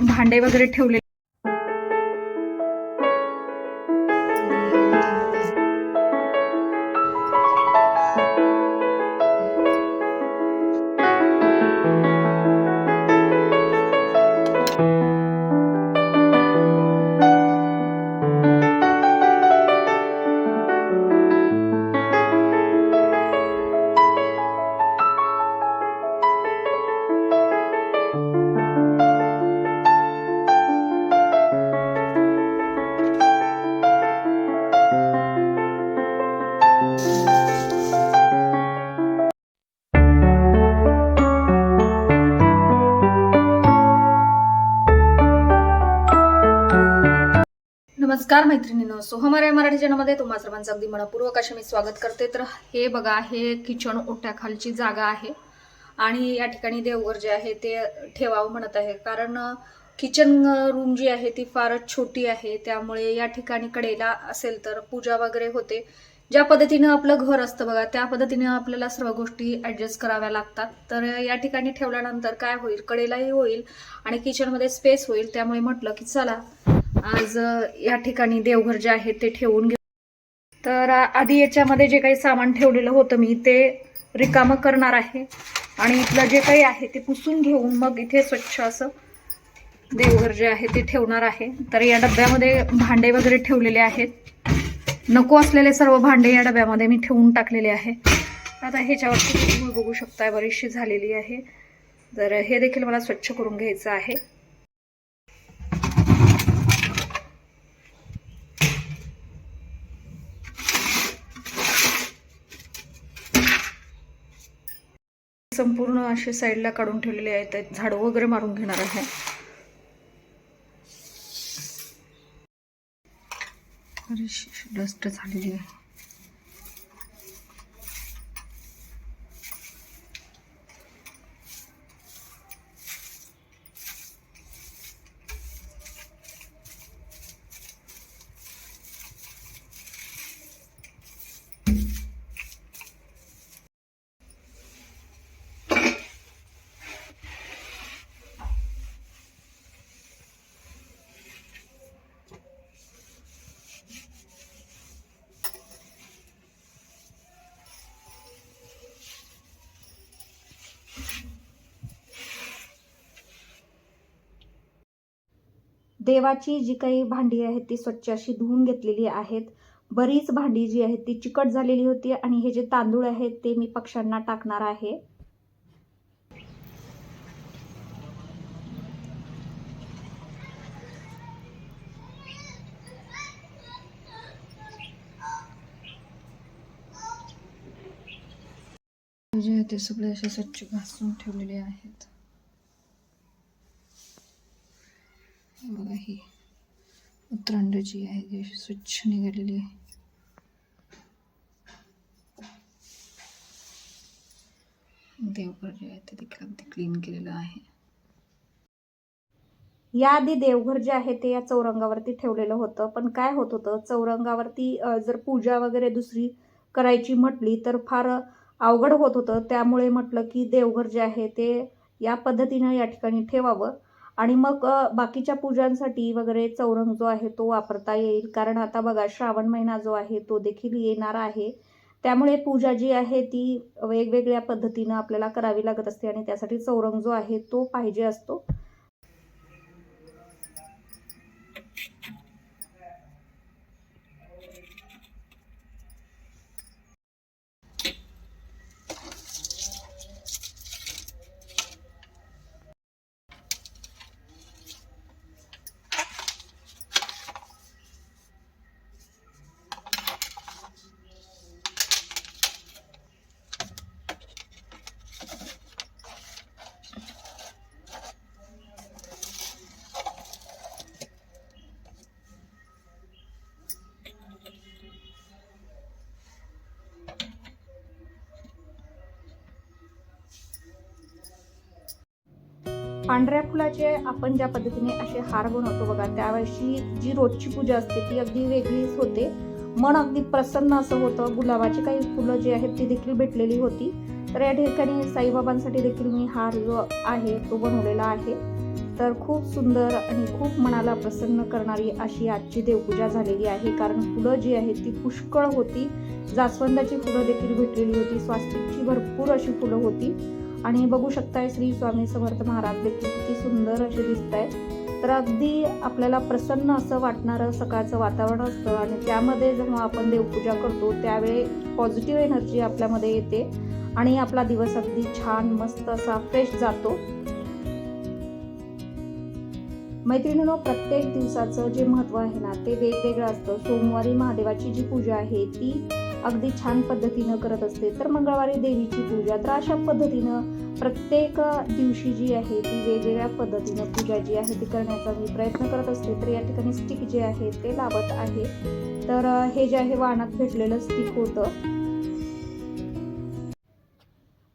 भांडे वगैरे ठेवले नमस्कार मैत्रिणीनं. सोहमर मराठी चॅनलमध्ये तुम्हा सर्वांचं अगदी मनपूर्वक असे मी स्वागत करते. तर हे बघा हे किचन ओट्याखालची जागा आहे आणि या ठिकाणी देवघर जे आहे ते ठेवावं म्हणत आहे. कारण किचन रूम जी आहे ती फारच छोटी आहे. त्यामुळे या ठिकाणी कडेला असेल तर पूजा वगैरे होते. ज्या पद्धतीनं आपलं घर असतं बघा त्या पद्धतीनं आपल्याला सर्व गोष्टी ॲडजस्ट कराव्या लागतात. तर या ठिकाणी ठेवल्यानंतर काय होईल? कडेलाही होईल आणि किचनमध्ये स्पेस होईल. त्यामुळे म्हटलं की चला आज या ठिकाणी देवघर जे आहे ते ठेवून घेऊ तर आधी याच्यामध्ये जे काही सामान ठेवलेलं होतं मी ते रिकामं करणार आहे. आणि इथलं जे काही आहे ते पुसून घेऊन मग इथे स्वच्छ असं देवघर जे आहे ते ठेवणार आहे. तर या डब्यामध्ये भांडे वगैरे ठेवलेले आहेत. नको असलेले सर्व भांडे या डब्यामध्ये मी ठेवून टाकलेले आहे. आता ह्याच्यावरती तुम्ही बघू शकता बरीचशी झालेली आहे. तर हे देखील मला स्वच्छ करून घ्यायचं आहे. संपूर्ण असे साईडला काढून ठेवलेले आहेत. झाडं वगैरे मारून घेणार आहे. डस्ट झालेली आहे. देवाची जी काही भांडी आहेत ती स्वच्छ अशी धुवून घेतलेली आहेत. बरीच भांडी जी आहेत ती चिकट झालेली होती आणि हे जे तांदूळ आहेत ते मी पक्ष्यांना टाकणार आहे. जे आहे ते सगळे असे स्वच्छ घासून ठेवलेले आहेत हे बघा ही. उतरांड जी आहे ती स्वच्छ निघालेली आहे. देवघर जे आहे ते देखील अगदी क्लीन केलेलं आहे. याआधी देवघर जे आहे ते या चौरंगावरती ठेवलेलं होतं पण काय होत होतं? चौरंगावरती जर पूजा वगैरे दुसरी करायची म्हटली तर फार अवघड होत होतं. त्यामुळे म्हटलं की देवघर जे आहे ते या पद्धतीनं या ठिकाणी ठेवावं. आणि मग बाकीच्या पूजांसाठी वगैरे चौरंग जो आहे तो वापरता येईल. कारण आता बघा श्रावण महिना जो आहे तो देखील येणार आहे. त्यामुळे पूजा जी आहे ती वेगवेगळ्या पद्धतीनं आपल्याला करावी लागत असते आणि त्यासाठी चौरंग जो आहे तो पाहिजे असतो. पांढऱ्या फुलाचे आपण ज्या पद्धतीने असे हार बनवतो बघा त्यावेळेशी जी रोजची पूजा असते ती अगदी वेगळीच होते. मन अगदी प्रसन्न असं होतं. गुलाबाची काही फुलं जी आहेत ती देखील भेटलेली होती. तर या ठिकाणी साईबाबांसाठी देखील मी हार जो आहे तो बनवलेला आहे. तर खूप सुंदर आणि खूप मनाला प्रसन्न करणारी अशी आजची देवपूजा झालेली आहे. कारण फुलं जी आहेत ती पुष्कळ होती. जास्वंदाची फुलं देखील भेटलेली होती. स्वास्तिकची भरपूर अशी फुलं होती. आणि बघू शकताय श्री स्वामी समर्थ महाराज देखील किती सुंदर असे दिसत आहेत तर अगदी आपल्याला प्रसन्न असं वाटणारं सकाळचं वातावरण असतं आणि त्यामध्ये जेव्हा आपण देवपूजा करतो त्यावेळी पॉझिटिव्ह एनर्जी आपल्यामध्ये येते आणि आपला दिवस अगदी छान मस्त असा फ्रेश जातो. मैत्रिणीनो प्रत्येक दिवसाचं जे महत्त्व आहे ना ते वेगवेगळं असतं. सोमवारी महादेवाची जी पूजा आहे ती अगदी छान पद्धतीनं करत असते. तर मंगळवारी देवीची पूजा. तर अशा पद्धतीनं प्रत्येक दिवशी जी आहे ती वेगवेगळ्या पद्धतीनं पूजा जी आहे ती करण्याचा मी प्रयत्न करत असते. तर या ठिकाणी स्टिक जे आहे ते लावत आहे. तर हे जे आहे वाणात भेटलेलं स्टिक होतं.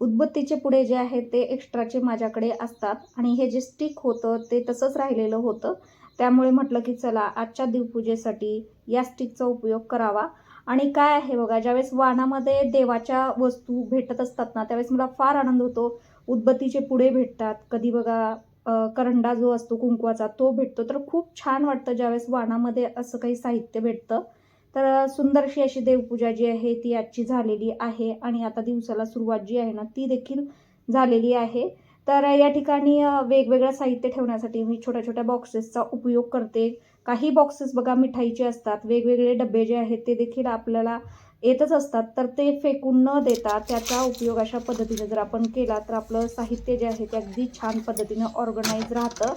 उदबत्तीचे पुढे जे आहेत ते एक्स्ट्राचे माझ्याकडे असतात. आणि हे जे स्टिक होतं ते तसंच राहिलेलं होतं. त्यामुळे म्हटलं की चला आजच्या देवपूजेसाठी या स्टिकचा उपयोग करावा. आणि काय आहे बघा ज्यावेळेस वाणामध्ये देवाच्या वस्तू भेटत असतात ना त्यावेळेस मला फार आनंद होतो. उदबत्तीचे पुढे भेटतात. कधी बघा करंडा जो असतो कुंकवाचा तो भेटतो. तर खूप छान वाटतं ज्यावेळेस वाणामध्ये असं काही साहित्य भेटतं. तर सुंदरशी अशी देवपूजा जी आहे ती आजची झालेली आहे आणि आता दिवसाला सुरुवात जी आहे ना ती देखील झालेली आहे. तर या ठिकाणी वेगवेगळं साहित्य ठेवण्यासाठी मी छोट्या छोट्या बॉक्सेसचा उपयोग करते. काही बॉक्सेस बघा मिठाईचे असतात वेगवेगळे डबे जे आहेत ते देखील आपल्याला येतच असतात. तर ते फेकून न देता त्याचा उपयोग अशा पद्धतीने जर आपण केला तर आपलं साहित्य जे आहे ते अगदी छान पद्धतीनं ऑर्गनाईज राहतं.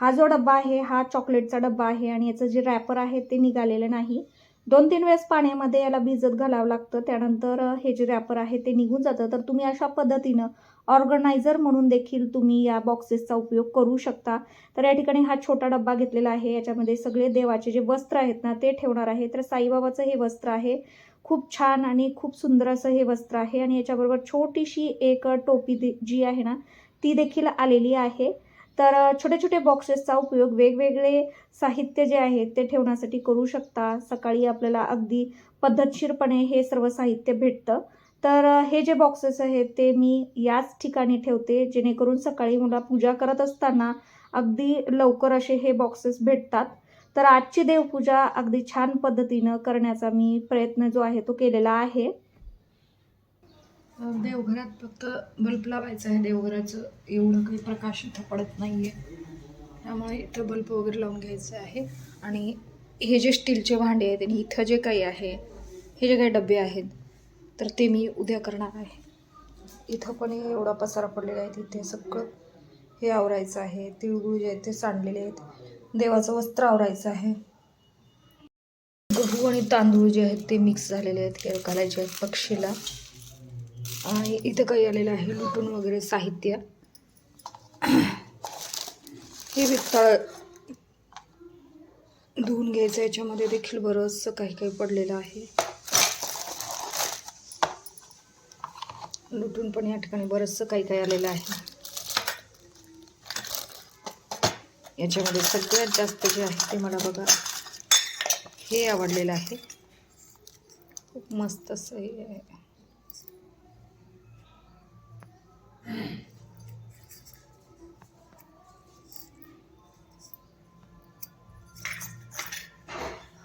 हा जो डब्बा आहे हा चॉकलेटचा डब्बा आहे आणि याचं जे रॅपर आहे ते निघालेलं नाही. दोन तीन वेळेस पाण्यामध्ये याला भिजत घालावं लागतं. त्यानंतर हे जे रॅपर आहे ते निघून जातं. तर तुम्ही अशा पद्धतीनं ऑर्गनायझर म्हणून देखील तुम्ही या बॉक्सेसचा उपयोग करू शकता. तर या ठिकाणी हा छोटा डब्बा घेतलेला आहे. याच्यामध्ये सगळे देवाचे जे वस्त्र आहेत ना ते ठेवणार आहे. तर साईबाबाचं हे वस्त्र आहे. खूप छान आणि खूप सुंदर असं हे वस्त्र आहे. आणि याच्याबरोबर छोटीशी एक टोपी जी आहे ना ती देखील आलेली आहे. तर छोटे छोटे बॉक्सेसचा उपयोग वेगवेगळे साहित्य जे आहे ते ठेवण्यासाठी करू शकता. सकाळी आपल्याला अगदी पद्धतशीरपणे हे सर्व साहित्य भेटतं. तर हे जे बॉक्सेस आहेत ते मी याच ठिकाणी ठेवते जेणेकरून सकाळी मला पूजा करत असताना अगदी लवकर असे हे बॉक्सेस भेटतात. तर आजची देवपूजा अगदी छान पद्धतीनं करण्याचा मी प्रयत्न जो आहे तो केलेला आहे. देवघरात फक्त बल्ब लावायचा आहे. देवघराचं एवढं काही प्रकाश इथं पडत नाही आहे त्यामुळे इथं बल्ब वगैरे लावून घ्यायचं आहे. आणि हे जे स्टीलचे भांडे आहेत आणि इथं जे काही आहे हे जे काही डबे आहेत तर ते मी उद्या करणार आहे. इथं पण एवढा पसारा पडलेला आहे. तिथे सगळं हे आवरायचं आहे. तिळगुळ जे आहेत ते सांडलेले आहेत. देवाचं वस्त्र आवरायचं आहे. गहू आणि तांदूळ जे आहेत ते मिक्स झालेले आहेत. हे घालायचे आहेत पक्षीला. आणि इथं काही आलेलं आहे लुटून वगैरे साहित्य. हे वित्ताळ धुवून घ्यायचं याच्यामध्ये देखील बरंचसं काही काही पडलेलं आहे. लुटून पण या ठिकाणी बरंचसं काही काही आलेलं आहे. याच्यामध्ये सगळ्यात जास्त जे आहे ते मला बघा हे आवडलेलं आहे. खूप मस्त असं हे आहे.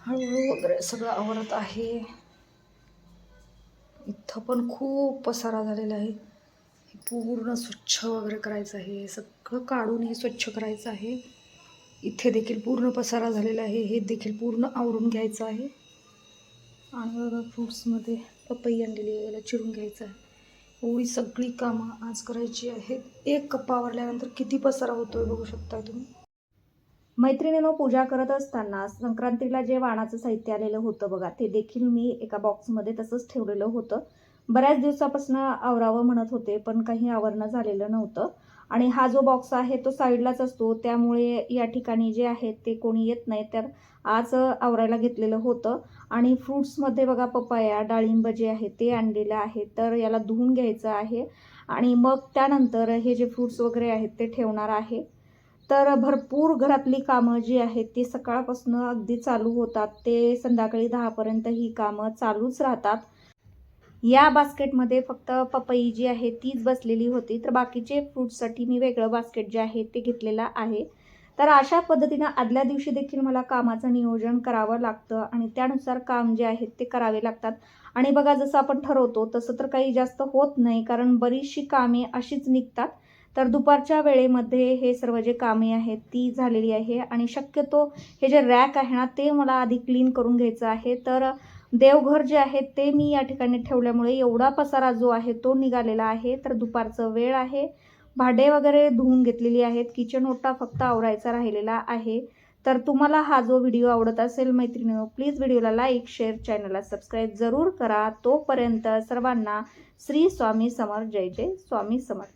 हळूहळू वगैरे सगळं आवडत आहे. इथं पण खूप पसारा झालेला आहे. हे पूर्ण स्वच्छ वगैरे करायचं आहे. सगळं काढून हे स्वच्छ करायचं आहे. इथे देखील पूर्ण पसारा झालेला आहे. हे देखील पूर्ण आवरून घ्यायचं आहे. आणि बघा फ्रूट्समध्ये पपई आणलेली आहे. याला चिरून घ्यायचं आहे. होळी सगळी कामं आज करायची आहेत. एक कप्पा आवरल्यानंतर किती पसारा होतोय बघू शकता तुम्ही? मैत्रिणीनं पूजा करत असताना संक्रांतीला जे वाणाचं साहित्य आलेलं होतं बघा ते देखील मी एका बॉक्समध्ये तसंच ठेवलेलं होतं. बऱ्याच दिवसापासून आवरावं म्हणत होते पण काही आवरणं झालेलं नव्हतं. आणि हा जो बॉक्स आहे तो साईडलाच असतो. त्यामुळे या ठिकाणी जे आहेत ते कोणी येत नाही तर आज आवरायला घेतलेलं होतं. आणि फ्रूट्समध्ये बघा पपाया डाळिंब जे आहे ते आणलेलं आहे. तर याला धुवून घ्यायचं आहे. आणि मग त्यानंतर हे जे फ्रूट्स वगैरे आहेत ते ठेवणार आहे. तर भरपूर घरातली कामं जी आहेत ती सकाळपासून अगदी चालू होतात. ते संध्याकाळी दहापर्यंत ही कामं चालूच राहतात. या बास्केटमध्ये फक्त पपई जी आहे तीच बसलेली होती. तर बाकीचे फ्रूट्ससाठी मी वेगळं बास्केट जे आहे ते घेतलेलं आहे. तर अशा पद्धतीनं आदल्या दिवशी देखील मला कामाचं नियोजन करावं लागतं आणि त्यानुसार काम जे आहेत ते करावे लागतात. आणि बघा जसं आपण ठरवतो तसं तर काही जास्त होत नाही कारण बरीचशी कामे अशीच निघतात. तर दुपारच्या वेळेमध्ये हे सर्व जे कामे आहेत ती झालेली आहे आणि शक्यतो हे जे रॅक आहे ना ते मला आधी क्लीन करून घ्यायचं आहे. तर देवघर जे आहे ते मी या ठिकाणी ठेवल्यामुळे एवढा पसारा जो आहे तो निघालेला आहे. तर दुपारचं वेळ आहे. भांडे वगैरे धुवून घेतलेली आहेत. किचन ओटा फक्त आवरायचा राहिलेला आहे. तर तुम्हाला हा जो व्हिडिओ आवडत असेल मैत्रिणीनो प्लीज व्हिडिओला लाईक शेअर चॅनलला सबस्क्राईब जरूर करा. तोपर्यंत सर्वांना श्री स्वामी समर्थ जय जय स्वामी समर्थ.